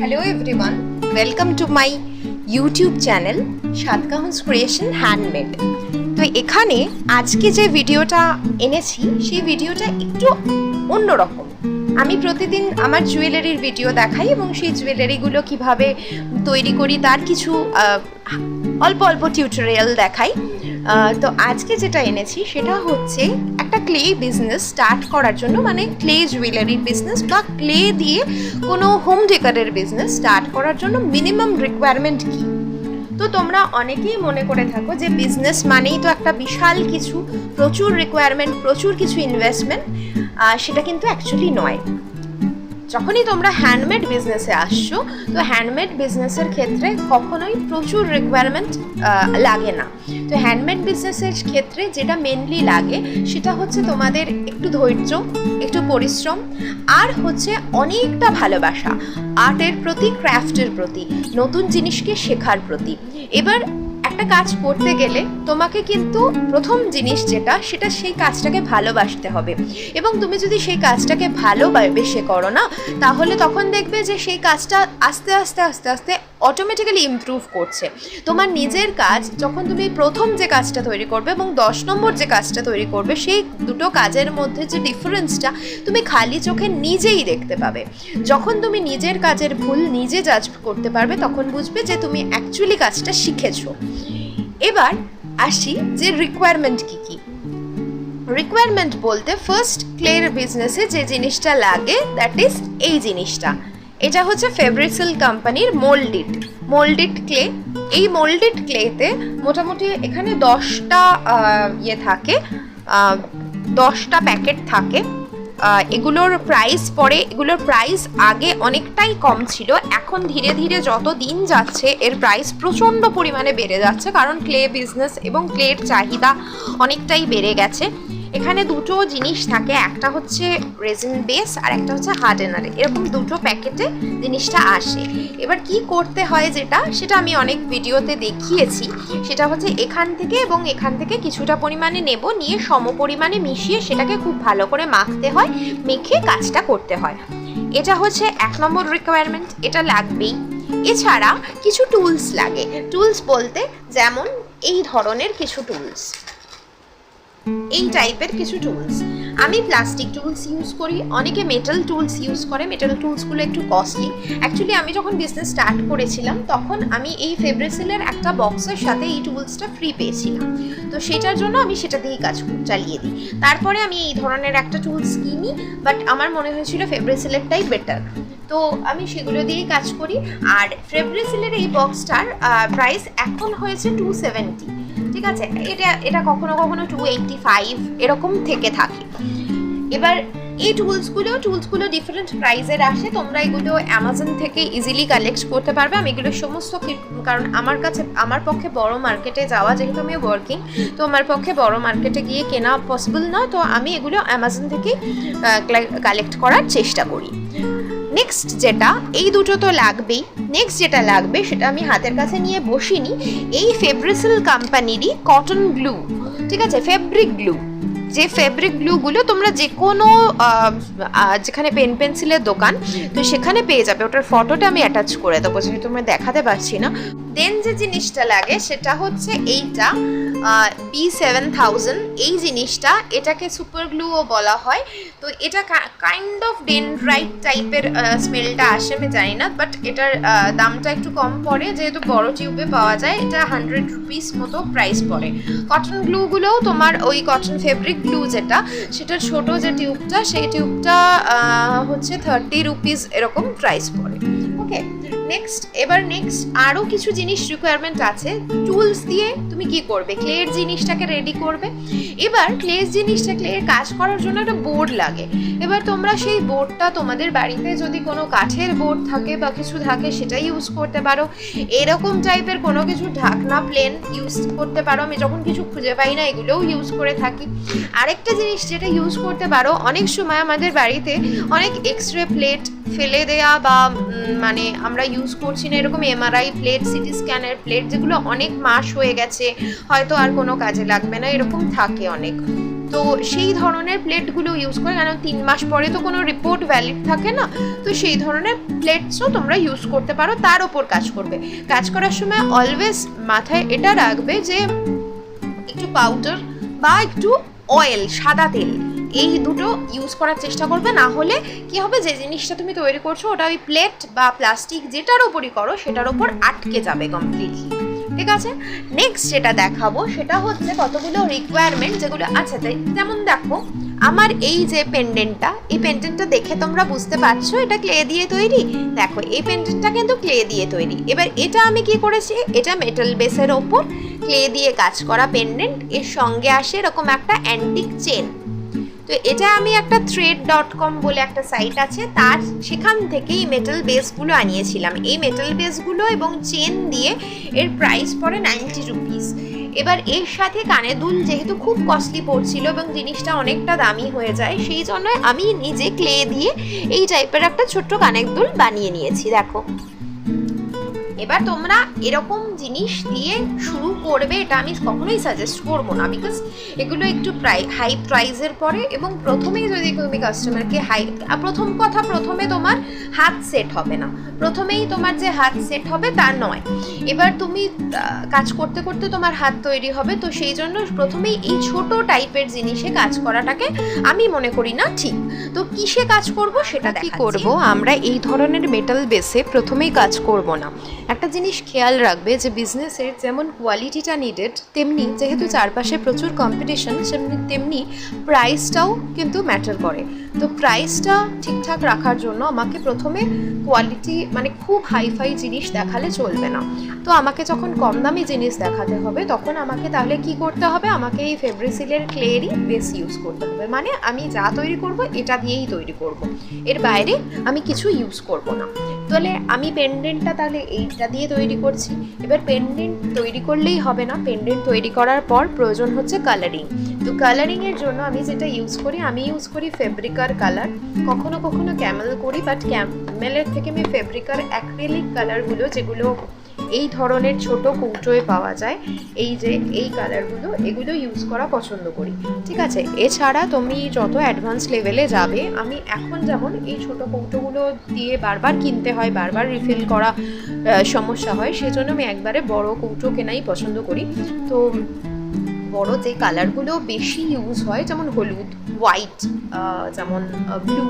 Hello everyone welcome to my YouTube channel Satkahons creation handmade তো এখানে আজকে যে ভিডিওটা এনেছি, সেই ভিডিওটা একটু অন্যরকম। আমি প্রতিদিন আমার জুয়েলারির ভিডিও দেখাই এবং সেই জুয়েলারিগুলো কীভাবে তৈরি করি, তার কিছু অল্প অল্প টিউটোরিয়াল দেখাই। তো আজকে যেটা এনেছি সেটা হচ্ছে একটা ক্লে বিজনেস স্টার্ট করার জন্য মানে ক্লে জুয়েলারির বিজনেস বা ক্লে দিয়ে কোনো হোম ডেকারের বিজনেস স্টার্ট করার জন্য মিনিমাম রিকোয়ারমেন্ট কী? তো তোমরা অনেকেই মনে করে থাকো যে বিজনেস মানেই তো একটা বিশাল কিছু, প্রচুর রিকোয়ারমেন্ট প্রচুর কিছু ইনভেস্টমেন্ট সেটা কিন্তু অ্যাকচুয়ালি নয়। যখনই তোমরা হ্যান্ডমেড বিজনেসে আসছো, তো হ্যান্ডমেড বিজনেসের ক্ষেত্রে কখনোই প্রচুর রিকোয়ারমেন্ট লাগে না। তো হ্যান্ডমেড বিজনেসের ক্ষেত্রে যেটা মেনলি লাগে, সেটা হচ্ছে তোমাদের একটু ধৈর্য, একটু পরিশ্রম, আর হচ্ছে অনেকটা ভালোবাসা, আর্টের প্রতি ক্রাফটের প্রতি, নতুন জিনিসকে শেখার প্রতি। এবার একটা কাজ করতে গেলে তোমাকে কিন্তু প্রথম জিনিস যেটা, সেটা সেই কাজটাকে ভালোবাসতে হবে। এবং তুমি যদি সেই কাজটাকে ভালোবেসে করো না, তাহলে তখন দেখবে যে সেই কাজটা আস্তে আস্তে আস্তে আস্তে অটোমেটিক্যালি ইমপ্রুভ করছে। তোমার নিজের কাজ, যখন তুমি প্রথম যে কাজটা তৈরি করবে এবং দশ নম্বর যে কাজটা তৈরি করবে, সেই দুটো কাজের মধ্যে যে ডিফারেন্সটা তুমি খালি চোখে নিজেই দেখতে পাবে। যখন তুমি নিজের কাজের ভুল নিজে জাজ করতে পারবে, তখন বুঝবে যে তুমি অ্যাকচুয়ালি কাজটা শিখেছো। এবার আসি যে রিকোয়ারমেন্ট কী কী। রিকোয়ারমেন্ট বলতে ফার্স্ট ক্লের বিজনেসে যে জিনিসটা লাগে দ্যাট ইজ এই জিনিসটা। এটা হচ্ছে ফেব্রিসিল কোম্পানির মোল্ডিট মোল্ডিট ক্লে এই মোল্ডিট ক্লেতে মোটামুটি এখানে দশটা ইয়ে থাকে দশটা প্যাকেট থাকে। এগুলোর প্রাইস পরে, এগুলোর প্রাইস আগে অনেকটাই কম ছিল। এখন ধীরে ধীরে যত দিন যাচ্ছে, এর প্রাইস প্রচণ্ড পরিমাণে বেড়ে যাচ্ছে, কারণ ক্লে বিজনেস এবং ক্লের চাহিদা অনেকটাই বেড়ে গেছে। এখানে দুটো জিনিস থাকে, একটা হচ্ছে রেজিন বেস আর একটা হচ্ছে হার্ডেনার এরকম দুটো প্যাকেটে জিনিসটা আসে। এবার কি করতে হয় যেটা, সেটা আমি অনেক ভিডিওতে দেখিয়েছি। সেটা হচ্ছে এখান থেকে এবং এখান থেকে কিছুটা পরিমাণে নেব, নিয়ে সম পরিমাণে মিশিয়ে সেটাকে খুব ভালো করে মাখতে হয়, মেখে কাজটা করতে হয়। এটা হচ্ছে এক নম্বর রিকোয়ারমেন্ট এটা লাগবেই। এছাড়া কিছু টুলস লাগে। টুলস বলতে যেমন এই ধরনের কিছু টুলস এই টাইপের কিছু টুলস আমি প্লাস্টিক টুলস ইউজ করি, অনেকে মেটাল টুলস ইউজ করে মেটাল টুলসগুলো একটু কস্টলি অ্যাকচুয়ালি আমি যখন বিজনেস স্টার্ট করেছিলাম, তখন আমি এই ফেব্রিসিলের একটা বক্সের সাথে এই টুলসটা ফ্রি পেয়েছিলাম। তো সেটার জন্য আমি সেটা দিয়েই কাজ চালিয়ে দিই। তারপরে আমি এই ধরনের একটা টুলস কিনি বাট আমার মনে হয়েছিল ফেব্রিসিলেরটাই বেটার তো আমি সেগুলো দিয়েই কাজ করি। আর ফেব্রিসিলের এই বক্সটার প্রাইস এখন হয়েছে টু সেভেন্টি ঠিক আছে? এটা এটা কখনো কখনো টু এইটটি ফাইভ এরকম থেকে থাকে। এবার এই টুলসগুলো টুলসগুলো ডিফারেন্ট প্রাইজের আসে। তোমরা এগুলো অ্যামাজন থেকে ইজিলি কালেক্ট করতে পারবে। আমি এগুলো সমস্ত কারণ আমার কাছে, আমার পক্ষে বড় মার্কেটে যাওয়া, যেহেতু আমি ওয়ার্কিং তো আমার পক্ষে বড় মার্কেটে গিয়ে কেনা পসিবল নয়। তো আমি এগুলো অ্যামাজন থেকে কালেক্ট করার চেষ্টা করি। নেক্সট যেটা, এই দুটো তো লাগবেই। নেক্সট যেটা লাগবে, সেটা আমি হাতের কাছে নিয়ে বসিনি, এই ফেব্রিসিল কোম্পানিরই কটন গ্লু ঠিক আছে? ফেব্রিক গ্লু যে ফেব্রিক গ্লুগুলো তোমরা যে কোনো যেখানে পেন পেন্সিলের দোকান, তো সেখানে পেয়ে যাবে। ওটার ফটোটা আমি অ্যাটাচ করে দেবো, যেহেতু তোমরা দেখাতে পারছি না। দেন যে জিনিসটা লাগে, সেটা হচ্ছে এইটা। বি সেভেন থাউজেন্ড এই জিনিসটা এটাকে সুপার গ্লুও বলা হয়। তো এটা কাইন্ড অফ ডেনড্রাইট টাইপের স্মেলটা আসে, আমি জানি না বাট এটার দামটা একটু কম পড়ে। যেহেতু বড় টিউবে পাওয়া যায়, এটা হান্ড্রেড রুপিস মতো প্রাইস পড়ে। কটন গ্লুগুলোও তোমার ওই কটন ফেব্রিক গ্লু যেটা সেটার ছোট যে টিউবটা সেই টিউবটা হচ্ছে থার্টি রুপিস এরকম প্রাইস পড়ে। ওকে নেক্সট এবার নেক্সট আরও কিছু জিনিস রিকোয়ারমেন্ট আছে। টুলস দিয়ে তুমি কি করবে? ক্লের জিনিসটাকে রেডি করবে। এবার ক্লের জিনিসটা ক্লের কাজ করার জন্য একটা বোর্ড লাগে। এবার তোমরা সেই বোর্ডটা তোমাদের বাড়িতে যদি কোনো কাঠের বোর্ড থাকে বা কিছু থাকে, সেটাই ইউজ করতে পারো। এরকম টাইপের কোনো কিছু ঢাকনা প্লেন ইউজ করতে পারো। আমি যখন কিছু খুঁজে পাই না, এগুলোও ইউজ করে থাকি। আরেকটা জিনিস যেটা ইউজ করতে পারো, অনেক সময় আমাদের বাড়িতে অনেক এক্স রে প্লেট ফেলে দেয়া বা মানে আমরা ইউজ করছি না, এরকম এমআরআই প্লেট সিটি স্ক্যানের প্লেট যেগুলো অনেক মাস হয়ে গেছে, হয়তো আর কোনো কাজে লাগবে না, এরকম থাকে অনেক। তো সেই ধরনের প্লেটগুলো ইউজ করে, কারণ তিন মাস পরে তো কোনো রিপোর্ট ভ্যালিড থাকে না, তো সেই ধরনের প্লেটসও তোমরা ইউজ করতে পারো, তার ওপর কাজ করবে। কাজ করার সময় অলওয়েজ মাথায় এটা রাখবে যে, একটু পাউডার বা একটু অয়েল সাদা তেল। এই দুটো ইউজ করার চেষ্টা করবে, না হলে কি হবে, যে জিনিসটা তুমি তৈরি করছ, ওটা ওই প্লেট বা প্লাস্টিক যেটার ওপরই করো, সেটার ওপর আটকে যাবে কমপ্লিটলি ঠিক আছে? নেক্সট যেটা দেখাবো, সেটা হচ্ছে কতগুলো রিকোয়ারমেন্ট যেগুলো আছে। তাই যেমন দেখো, আমার এই যে পেন্ডেন্টটা এই পেন্ডেন্টটা দেখে তোমরা বুঝতে পারছ, এটা ক্লে দিয়ে তৈরি? দেখো, এই পেন্ডেন্টটা কিন্তু ক্লে দিয়ে তৈরি। এবার এটা আমি কি করেছি? এটা মেটাল বেসের ওপর ক্লে দিয়ে কাজ করা পেন্ডেন্ট এর সঙ্গে আসে এরকম একটা অ্যান্টিক চেন তো এটা আমি একটা থ্রেড ডট কম বলে একটা সাইট আছে, তার সেখান থেকে এই মেটাল বেসগুলো আনিয়েছিলাম। এই মেটাল বেসগুলো এবং চেন দিয়ে এর প্রাইস পড়ে নাইনটি রুপিস এবার এর সাথে কানে দুল যেহেতু খুব কস্টলি পড়ছিল এবং জিনিসটা অনেকটা দামি হয়ে যায়, সেই জন্য আমি নিজে ক্লে দিয়ে এই টাইপের একটা ছোট্ট কানের দুল বানিয়ে নিয়েছি, দেখো। এবার তোমরা এরকম জিনিস দিয়ে শুরু করবে এটা আমি কখনোই সাজেস্ট করব না বিকজ এগুলো একটু প্রাই হাই প্রাইজের পরে এবং প্রথমেই যদি তুমি কাস্টমারকে হাই প্রথম কথা প্রথমে তোমার হাত সেট হবে না। প্রথমেই তোমার যে হাত সেট হবে তা নয়। এবার তুমি কাজ করতে করতে তোমার হাত তৈরি হবে তো সেই জন্য প্রথমেই এই ছোট টাইপের জিনিসে কাজ করাটাকে আমি মনে করি না ঠিক। তো কিসে কাজ করব সেটা কি করব? আমরা এই ধরনের মেটাল বেসে প্রথমেই কাজ করব না। একটা জিনিস খেয়াল রাখবে যে বিজনেসের যেমন কোয়ালিটিটা নিডেড তেমনি যেহেতু চারপাশে প্রচুর কম্পিটিশন সেমনি তেমনি প্রাইসটাও কিন্তু ম্যাটার করে। তো প্রাইসটা ঠিকঠাক রাখার জন্য আমাকে প্রথমে কোয়ালিটি মানে খুব হাইফাই জিনিস দেখালে চলবে না। তো আমাকে যখন কম দামি জিনিস দেখাতে হবে, তখন আমাকে তাহলে কি করতে হবে? আমাকে এই ফেব্রিসিলের ক্লেরই বেস ইউজ করতে হবে। মানে আমি যা তৈরি করব, এটা দিয়েই তৈরি করব। এর বাইরে আমি কিছু ইউজ করব না। তাহলে আমি পেন্ডেন্টটা তাহলে এইটা দিয়ে তৈরি করছি। এবার পেন্ডেন্ট তৈরি করলেই হবে না। পেন্ডেন্ট তৈরি করার পর প্রয়োজন হচ্ছে কালারিং তো কালারিংয়ের জন্য আমি যেটা ইউজ করি, আমি ইউজ করি ফেব্রিকার কালার। কখনো কখনো ক্যামেল করি বাট ক্যামেলের থেকে আমি ফেব্রিকার অ্যাক্রিলিক কালারগুলো যেগুলো এই ধরনের ছোট কৌটোয় পাওয়া যায়, এই যে এই কালারগুলো, এগুলো ইউজ করা পছন্দ করি। ঠিক আছে? এছাড়া তুমি যত অ্যাডভান্স লেভেলে যাবে, আমি এখন যেমন এই ছোট কৌটোগুলো দিয়ে বারবার কিনতে হয়, বারবার রিফিল করা সমস্যা হয়, সেজন্য আমি একবারে বড় কৌটো কেনাই পছন্দ করি। তো বড় যে কালারগুলো বেশি ইউজ হয়, যেমন হলুদ হোয়াইট যেমন ব্লু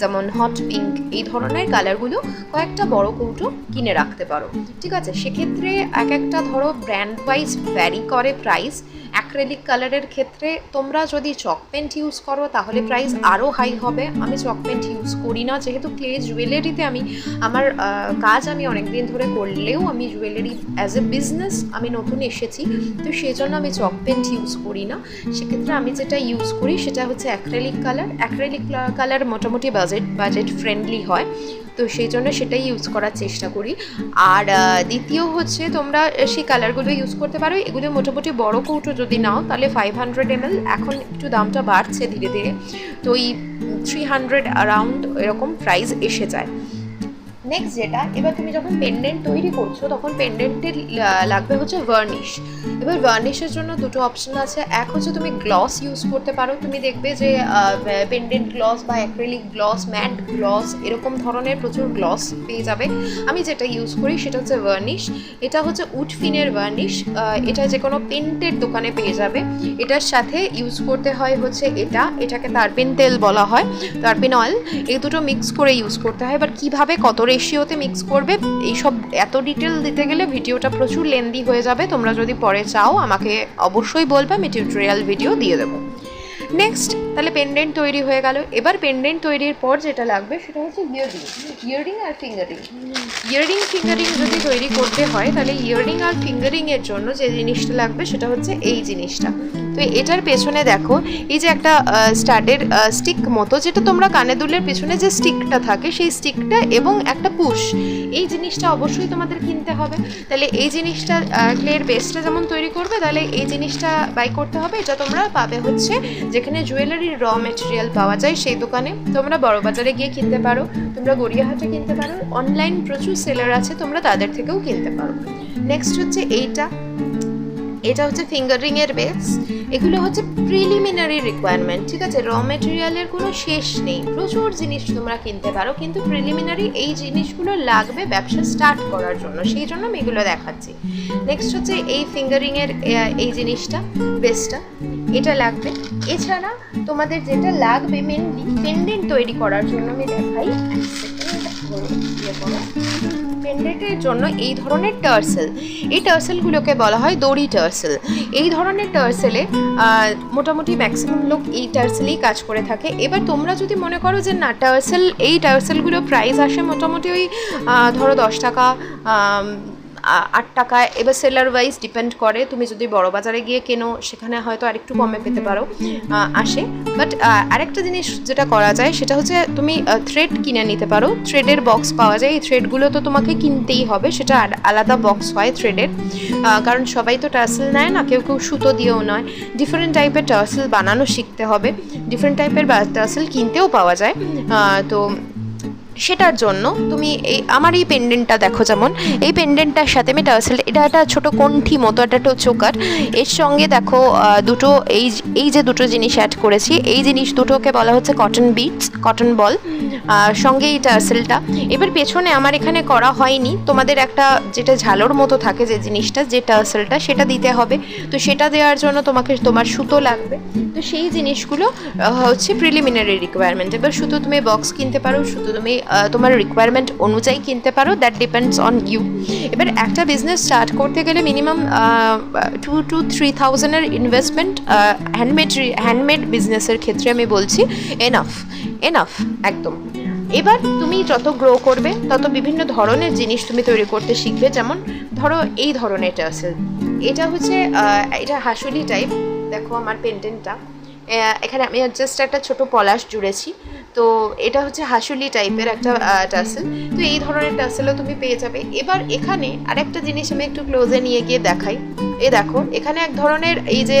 যেমন হট পিঙ্ক এই ধরনের কালারগুলো কয়েকটা বড় কৌটো কিনে রাখতে পারো। ঠিক আছে? সেক্ষেত্রে এক একটা ধরো ব্র্যান্ড ওয়াইজ ভ্যারি করে প্রাইস অ্যাক্রেলিক কালারের ক্ষেত্রে তোমরা যদি চক ইউজ করো, তাহলে প্রাইস আরও হাই হবে। আমি চক পেন্ট ইউজ করি না। যেহেতু ক্লে জুয়েলারিতে আমি, আমার কাজ আমি অনেক দিন ধরে করলেও আমি জুয়েলারি অ্যাজ এ বিজনেস আমি নতুন এসেছি। তো সেই জন্য আমি চক ইউজ করি না। সেক্ষেত্রে আমি যেটা ইউজ করি সেটা হচ্ছে অ্যাক্রেলিক কালার অ্যাক্রেলিক কালার মোটামুটি বাজেট বাজেট ফ্রেন্ডলি হয়। তো সেই জন্য সেটাই ইউজ করার চেষ্টা করি। আর দ্বিতীয় হচ্ছে তোমরা সেই কালারগুলো ইউজ করতে পারো। এগুলো মোটামুটি বড় কৌটো যদি নাও, তাহলে ফাইভ হান্ড্রেড এম এখন একটু দামটা বাড়ছে ধীরে ধীরে। তো এই থ্রি হান্ড্রেড অ্যারাউন্ড এরকম প্রাইস এসে যায়। নেক্সট যেটা, এবার তুমি যখন পেন্ডেন্ট তৈরি করছ, তখন পেন্ডেন্টের লাগবে হচ্ছে ভার্নিশ এবার ভার্নিশের জন্য দুটো অপশন আছে। এক হচ্ছে তুমি গ্লস ইউজ করতে পারো। তুমি দেখবে যে পেন্ডেন্ট গ্লস বা অ্যাক্রেলিক গ্লস ম্যাট গ্লস এরকম ধরনের প্রচুর গ্লস পেয়ে যাবে। আমি যেটা ইউজ করি সেটা হচ্ছে ভার্নিশ এটা হচ্ছে উডফিনের ভার্নিশ এটা যে কোনো পেন্টের দোকানে পেয়ে যাবে। এটার সাথে ইউজ করতে হয় হচ্ছে এটা। এটাকে তারপিন তেল বলা হয়, তারপিন অয়েল এই দুটো মিক্স করে ইউজ করতে হয়। এবার কীভাবে, কত রেশিওতে মিক্স করবে। এইসব এত ডিটেল দিতে গেলে ভিডিওটা প্রচুর লেন্দি হয়ে যাবে। তোমরা যদি পরে চাও, আমাকে অবশ্যই বলবে, আমি টিউটোরিয়াল ভিডিও দিয়ে দেবো। নেক্সট তাহলে পেন্ডেন্ট তৈরি হয়ে গেল। এবার পেন্ডেন্ট তৈরির পর যেটা লাগবে সেটা হচ্ছে ইয়ারিং ইয়ারিং আর finger ring earring finger ring যদি তৈরি করতে হয়, তাহলে ইয়ারিং আর ফিঙ্গারিং এর জন্য যে জিনিসটা লাগবে সেটা হচ্ছে এই জিনিসটা। তো এটার পেছনে দেখো, এই যে একটা স্টাডের স্টিক মতো, যেটা তোমরা কানে দুলের পেছনে যে স্টিকটা থাকে, সেই স্টিকটা এবং একটা পুশ এই জিনিসটা অবশ্যই তোমাদের কিনতে হবে। তাহলে এই জিনিসটা ক্লের বেসটা যেমন তৈরি করবে, তাহলে এই জিনিসটা বাই করতে হবে। এটা তোমরা পাবে হচ্ছে যেখানে জুয়েলারির র মেটেরিয়াল পাওয়া যায় সেই দোকানে। তোমরা বড় বাজারে গিয়ে কিনতে পারো, তোমরা গড়িয়াহাটে কিনতে পারো অনলাইন প্রচুর সেলার আছে, তোমরা তাদের থেকেও কিনতে পারো। নেক্সট হচ্ছে এইটা। এটা হচ্ছে ফিঙ্গারিং এর বেস এগুলো হচ্ছে প্রিলিমিনারি রিকোয়ারমেন্ট ঠিক আছে? র মেটেরিয়ালের কোনো শেষ নেই। প্রচুর জিনিস তোমরা কিনতে পারো, কিন্তু প্রিলিমিনারি এই জিনিসগুলো লাগবে ব্যবসা স্টার্ট করার জন্য। সেই জন্য আমি এগুলো দেখাচ্ছি। নেক্সট হচ্ছে এই ফিঙ্গারিং এর এই জিনিসটা বেসটা এটা লাগবে। এছাড়া তোমাদের যেটা লাগবে মেনলি পেন্ডেন্ট তৈরি করার জন্য আমি দেখাই। পেন্ডেন্টের জন্য এই ধরনের টার্সেল, এই টার্সেলগুলোকে বলা হয় দড়ি টার্সেল। এই ধরনের টার্সেলে মোটামুটি ম্যাক্সিমাম লোক এই টার্সেলেই কাজ করে থাকে। এবার তোমরা যদি মনে করো যে না, টার্সেল, এই টার্সেলগুলো প্রাইস আসে মোটামুটি ওই ধরো দশ টাকা আট টাকা এবার সেলার ওয়াইজ ডিপেন্ড করে তুমি যদি বড় বাজারে গিয়ে কেনো সেখানে হয়তো আরেকটু কমে পেতে পারো আসে। বাট আরেকটা জিনিস যেটা করা যায় সেটা হচ্ছে তুমি থ্রেড কিনে নিতে পারো। থ্রেডের বক্স পাওয়া যায়। এই থ্রেডগুলো তো তোমাকে কিনতেই হবে সেটা আর- আলাদা বক্স হয় থ্রেডের কারণ সবাই তো টার্সেল নেয় না কেউ কেউ সুতো দিয়েও নয়। ডিফারেন্ট টাইপের টার্সেল বানানো শিখতে হবে। ডিফারেন্ট টাইপের টার্সেল কিনতেও পাওয়া যায়। তো সেটার জন্য তুমি এই, আমার এই পেন্ডেন্টটা দেখো যেমন। এই পেন্ডেন্টটার সাথে আমি টার্সেল এটা একটা ছোটো কণ্ঠি মতো একটা চোকার এর সঙ্গে দেখো দুটো এই এই যে দুটো জিনিস অ্যাড করেছি, এই জিনিস দুটোকে বলা হচ্ছে কটন বিটস কটন বল সঙ্গে এই টার্সেলটা এবার পেছনে আমার এখানে করা হয়নি। তোমাদের একটা যেটা ঝালোর মতো থাকে যে জিনিসটা যে টার্সেলটা সেটা দিতে হবে। তো সেটা দেওয়ার জন্য তোমাকে, তোমার সুতো লাগবে। তো সেই জিনিসগুলো হচ্ছে প্রিলিমিনারি রিকোয়ারমেন্ট এবার সুতো তুমি বক্স কিনতে পারো, সুতো তুমি তোমার রিকোয়ারমেন্ট অনুযায়ী কিনতে পারো দ্যাট ডিপেন্ডস অন ইউ এবার একটা বিজনেস স্টার্ট করতে গেলে মিনিমাম টু টু থ্রি থাউজেন্ডের ইনভেস্টমেন্ট হ্যান্ডমেড হ্যান্ডমেড বিজনেসের ক্ষেত্রে আমি বলছি এনাফ এনাফ একদম। এবার তুমি যত গ্রো করবে, তত বিভিন্ন ধরনের জিনিস তুমি তৈরি করতে শিখবে, যেমন ধরো এই ধরনের এটা আছে। এটা হচ্ছে এটা হাসুলি টাইপ দেখো আমার পেন্টেন্টটা এখানে আমি জাস্ট একটা ছোট পলাশ জুড়েছি। তো এটা হচ্ছে হাসুলি টাইপের একটা টাসেল তো এই ধরনের টাসেলও তুমি পেয়ে যাবে। এবার এখানে আরেকটা জিনিস আমি একটু ক্লোজে নিয়ে গিয়ে দেখাই। এ দেখো, এখানে এক ধরনের এই যে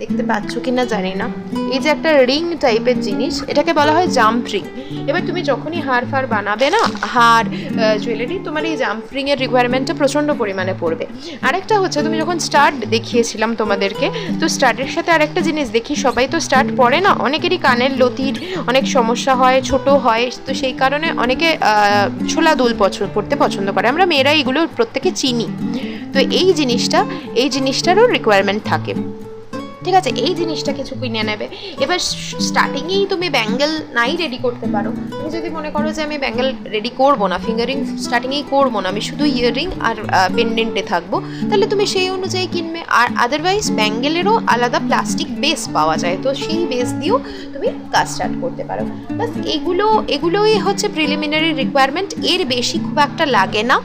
দেখতে পাচ্ছ কি না জানি না। এই যে একটা রিং টাইপের জিনিস, এটাকে বলা হয় জাম্প রিং। এবার তুমি যখনই হার ফার বানাবে না, হার জুয়েলারি তোমার এই জাম্প এর রিকোয়ারমেন্টটা প্রচণ্ড পরিমাণে পড়বে। আরেকটা হচ্ছে, তুমি যখন স্টার্ট দেখিয়েছিলাম তোমাদেরকে, তো স্টার্টের সাথে আরেকটা জিনিস দেখি, সবাই তো স্টার্ট পরে না, অনেকেরই কানের লতির অনেক সমস্যা হয়, ছোট হয়, তো সেই কারণে অনেকে ছোলা দুল পছন্দ করতে পছন্দ করে। আমরা মেয়েরা এগুলো প্রত্যেকে চিনি। তো এই জিনিসটা, এই জিনিসটারও রিকোয়ারমেন্ট থাকে। ঠিক আছে, এই জিনিসটা কিছু কিনে নেবে। এবার স্টার্টিংয়েই তুমি ব্যাঙ্গেল নাই রেডি করতে পারো। তুমি যদি মনে করো যে আমি ব্যাঙ্গেল রেডি করব না ফিঙ্গারিং স্টার্টিংয়েই করব না, আমি শুধু ইয়াররিং আর পেন্ডেন্টে থাকব, তাহলে তুমি সেই অনুযায়ী কিনবে। আর আদারওয়াইজ ব্যাঙ্গেলেরও আলাদা প্লাস্টিক বেস পাওয়া যায়, তো সেই বেস দিয়েও তুমি কাজ স্টার্ট করতে পারো। বাস এগুলো, এগুলোই হচ্ছে প্রিলিমিনারি রিকোয়ারমেন্ট এর বেশি খুব একটা লাগে না।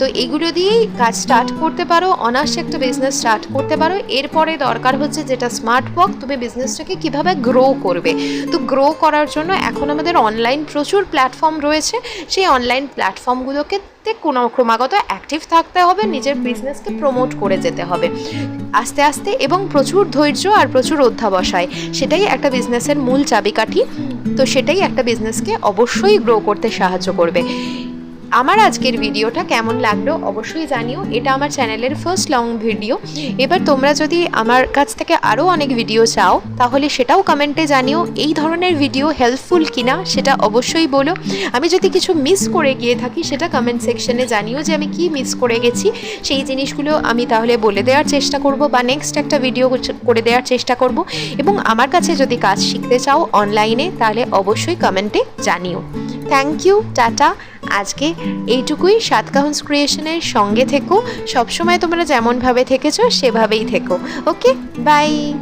তো এগুলো দিয়েই কাজ স্টার্ট করতে পারো অনার্সে একটা বিজনেস স্টার্ট করতে পারো। এরপরে দরকার হচ্ছে যেটা স্মার্ট ওয়ার্ক তুমি বিজনেসটাকে কীভাবে গ্রো করবে? তো গ্রো করার জন্য এখন আমাদের অনলাইন প্রচুর প্ল্যাটফর্ম রয়েছে। সেই অনলাইন প্ল্যাটফর্মগুলোকে কোনো ক্রমাগত অ্যাক্টিভ থাকতে হবে, নিজের বিজনেসকে প্রমোট করে যেতে হবে। আস্তে আস্তে এবং প্রচুর ধৈর্য আর প্রচুর অধ্যাবসায়, সেটাই একটা বিজনেসের মূল চাবিকাঠি। তো সেটাই একটা বিজনেসকে অবশ্যই গ্রো করতে সাহায্য করবে। আমার আজকের ভিডিওটা কেমন লাগল অবশ্যই জানিও। এটা আমার চ্যানেলের ফার্স্ট লং ভিডিও এবার তোমরা যদি আমার কাছ থেকে আরও অনেক ভিডিও চাও তাহলে সেটাও কমেন্টে জানিও। এই ধরনের ভিডিও হেল্পফুল কিনা সেটা অবশ্যই বলো। আমি যদি কিছু মিস করে গিয়ে থাকি সেটা কমেন্ট সেকশনে জানিও যে আমি কি মিস করে গেছি। সেই জিনিসগুলো আমি তাহলে বলে দেওয়ার চেষ্টা করব বা নেক্সট একটা ভিডিও করে দেওয়ার চেষ্টা করব। এবং আমার কাছে যদি কাজ শিখতে চাও অনলাইনে তাহলে অবশ্যই কমেন্টে জানিও। Thank you tata. আজকে এইটুকুই সাতকাহন্স ক্রিয়েশনের সঙ্গে থেকো। সবসময় তোমরা যেমনভাবে থেকেছো সেভাবেই থেকো। ওকে? বাই।